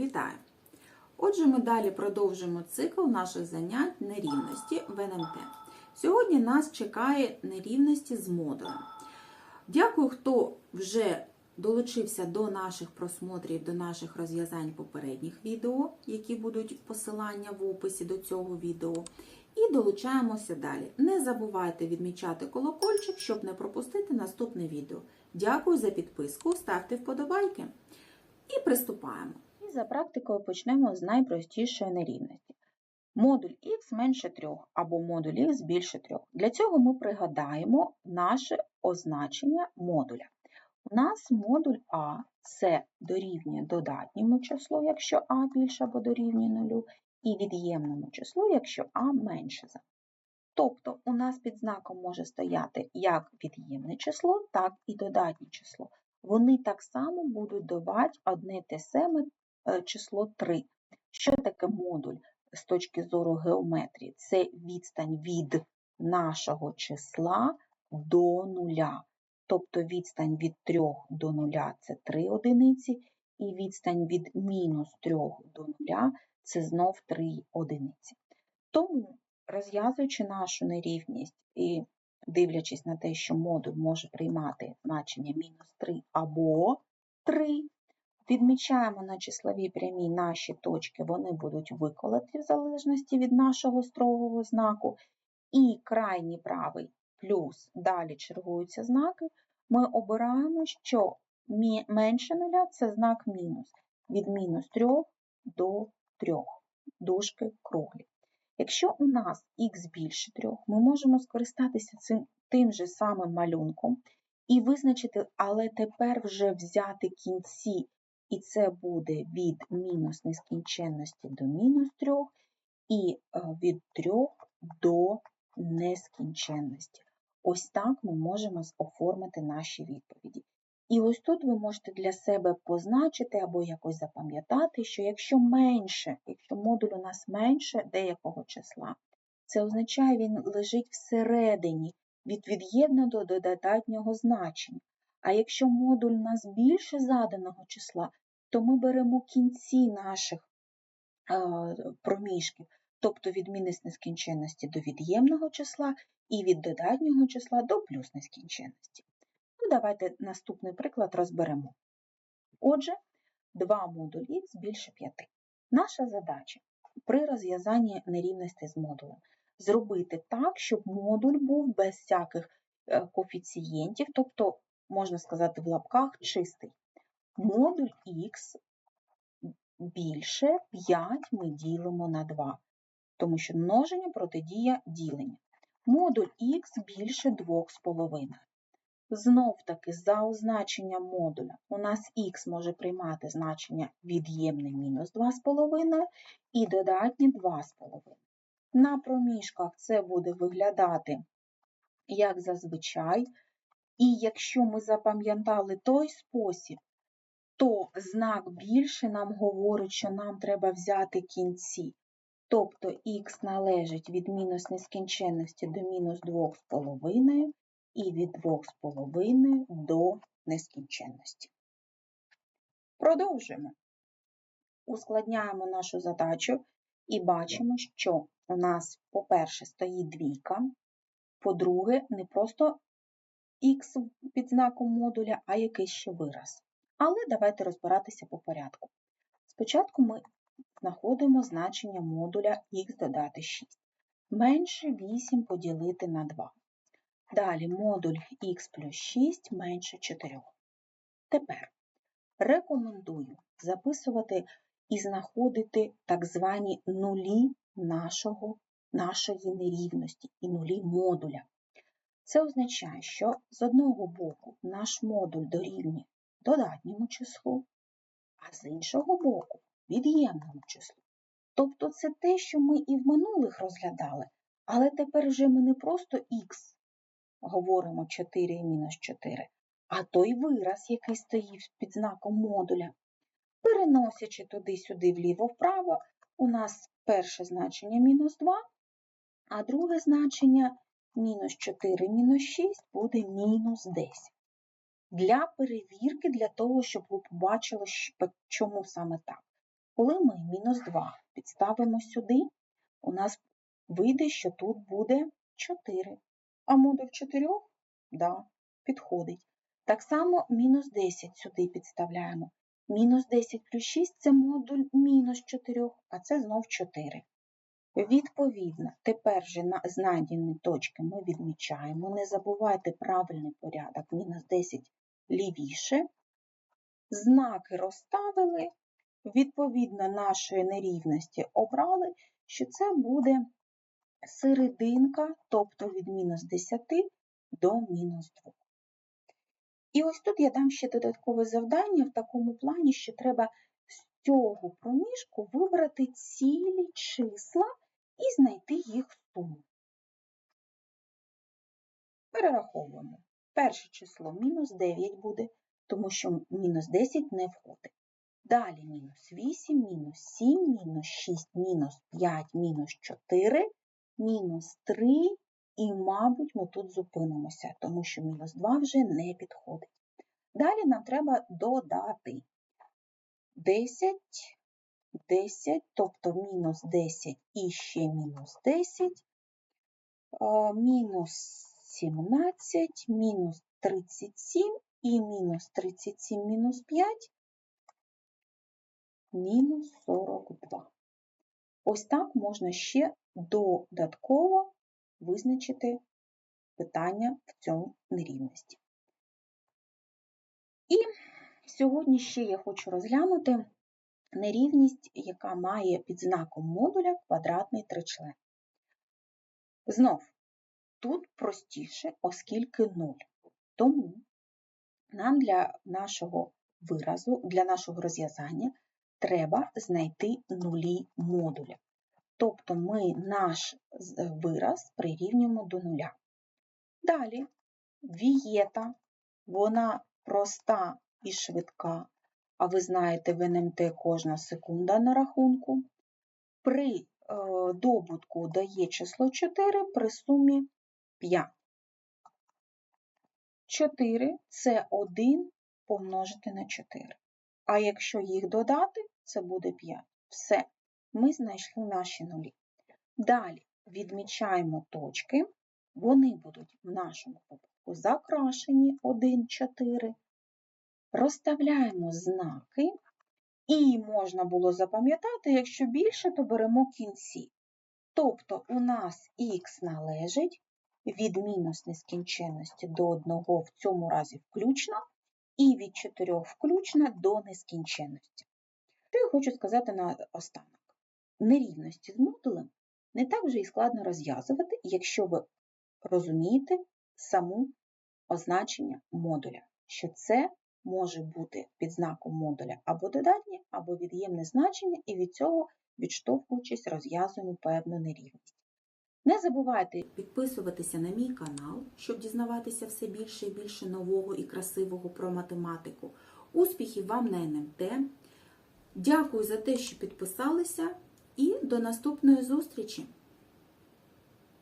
Вітаю! Отже, ми далі продовжимо цикл наших занять нерівності в НМТ. Сьогодні нас чекає нерівності з модулем. Дякую, хто вже долучився до наших просмотрів, до наших розв'язань попередніх відео, які будуть посилання в описі до цього відео. І долучаємося далі. Не забувайте відмічати колокольчик, щоб не пропустити наступне відео. Дякую за підписку, ставте вподобайки. І приступаємо. За практикою почнемо з найпростішої нерівності. Модуль х менше 3 або модуль х більше 3. Для цього ми пригадаємо наше означення модуля. У нас модуль А це дорівнює додатньому числу, якщо А більше або дорівнює 0, і від'ємному числу, якщо А менше за. Тобто у нас під знаком може стояти як від'ємне число, так і додатнє число. Вони так само будуть давати одне те саме число 3. Що таке модуль з точки зору геометрії? Це відстань від нашого числа до нуля. Тобто відстань від 3 до 0 це 3 одиниці, і відстань від мінус 3 до 0 це знов 3 одиниці. Тому, розв'язуючи нашу нерівність і дивлячись на те, що модуль може приймати значення мінус 3 або 3, відмічаємо на числовій прямій наші точки, вони будуть виколоті в залежності від нашого строгого знаку. І крайній правий плюс, далі чергуються знаки, ми обираємо, що менше нуля це знак мінус. Від мінус 3 до 3, дужки круглі. Якщо у нас х більше 3, ми можемо скористатися цим тим же самим малюнком і визначити, але тепер вже взяти кінці, і це буде від мінус нескінченності до мінус 3, і від 3 до нескінченності. Ось так ми можемо оформити наші відповіді. І ось тут ви можете для себе позначити або якось запам'ятати, що якщо менше, якщо модуль у нас менше деякого числа, це означає, він лежить всередині від від'ємного до додатнього значення. А якщо модуль у нас більше заданого числа, то ми беремо кінці наших е, проміжків, тобто від мінус нескінченності до від'ємного числа і від додатнього числа до плюс нескінченності. Ну, давайте наступний приклад розберемо. Отже, 2 модуль х більше 5. Наша задача при розв'язанні нерівності з модулем зробити так, щоб модуль був без всяких е, коефіцієнтів, тобто, можна сказати, в лапках чистий. Модуль х більше 5 ми ділимо на 2, тому що множення протидія ділення. Модуль х більше 2,5. Знов таки, за означенням модуля у нас х може приймати значення від'ємне мінус 2,5 і додатнє 2,5. На проміжках це буде виглядати, як зазвичай. І якщо ми запам'ятали той спосіб, то знак більше нам говорить, що нам треба взяти кінці. Тобто х належить від мінус нескінченності до мінус 2,5 і від 2,5 до нескінченності. Продовжуємо. Ускладняємо нашу задачу і бачимо, що у нас, по-перше, стоїть двійка, по-друге, не просто х під знаком модуля, а якийсь ще вираз. Але давайте розбиратися по порядку. Спочатку ми знаходимо значення модуля х додати 6. Менше 8 поділити на 2. Далі модуль х плюс 6 менше 4. Тепер рекомендую записувати і знаходити так звані нулі нашого, нашої нерівності і нулі модуля. Це означає, що з одного боку наш модуль дорівнює додатньому числу, а з іншого боку від'ємному числу. Тобто це те, що ми і в минулих розглядали, але тепер вже ми не просто х говоримо 4 і мінус 4, а той вираз, який стоїть під знаком модуля. Переносячи туди-сюди вліво-вправо, у нас перше значення мінус 2, а друге значення мінус 4 мінус 6 буде мінус 10. Для перевірки, для того, щоб ви побачили, чому саме так. Коли ми мінус 2 підставимо сюди, у нас вийде, що тут буде 4. А модуль 4 да, підходить. Так само мінус 10 сюди підставляємо. Мінус 10 плюс 6 це модуль мінус 4, а це знов 4. Відповідно, тепер же на знайдені точки ми відмічаємо. Не забувайте правильний порядок. Мінус 10 лівіше. Знаки розставили. Відповідно нашої нерівності обрали, що це буде серединка, тобто від мінус 10 до мінус 2. І ось тут я дам ще додаткове завдання в такому плані, що треба з цього проміжку вибрати цілі числа і знайти їх суму. Перераховуємо. Перше число мінус 9 буде, тому що мінус 10 не входить. Далі мінус 8, мінус 7, мінус 6, мінус 5, мінус 4, мінус 3 і, мабуть, ми тут зупинимося, тому що мінус 2 вже не підходить. Далі нам треба додати 10, 10, тобто мінус 10 і ще мінус 10, е, мінус 17, мінус 37 і мінус 37 мінус 5, мінус 42. Ось так можна ще додатково визначити питання в цьому нерівності. І сьогодні ще я хочу розглянути нерівність, яка має під знаком модуля квадратний тричлен. Знов, тут простіше, оскільки 0. Тому нам для нашого виразу, для нашого розв'язання треба знайти нулі модуля. Тобто ми наш вираз прирівнюємо до нуля. Далі вієта, вона проста і швидка, а ви знаєте, в НМТ кожна секунда на рахунку. При е, добутку дає число 4 при сумі 5. 4 це 1 помножити на 4. А якщо їх додати, це буде 5. Все, ми знайшли наші нулі. Далі відмічаємо точки, вони будуть в нашому випадку закрашені 1, 4. Розставляємо знаки, і можна було запам'ятати, якщо більше, то беремо кінці. Тобто у нас х належить від мінус нескінченності до 1 в цьому разі включно, і від 4 включно до нескінченності. Що я хочу сказати на останок? Нерівності з модулем не так вже і складно розв'язувати, якщо ви розумієте саму означення модуля, що це може бути під знаком модуля або додатнє, або від'ємне значення, і від цього, відштовхуючись, розв'язуємо певну нерівність. Не забувайте Підписуватися на мій канал, щоб дізнаватися все більше і більше нового і красивого про математику. Успіхів вам на НМТ! Дякую за те, що підписалися, і до наступної зустрічі!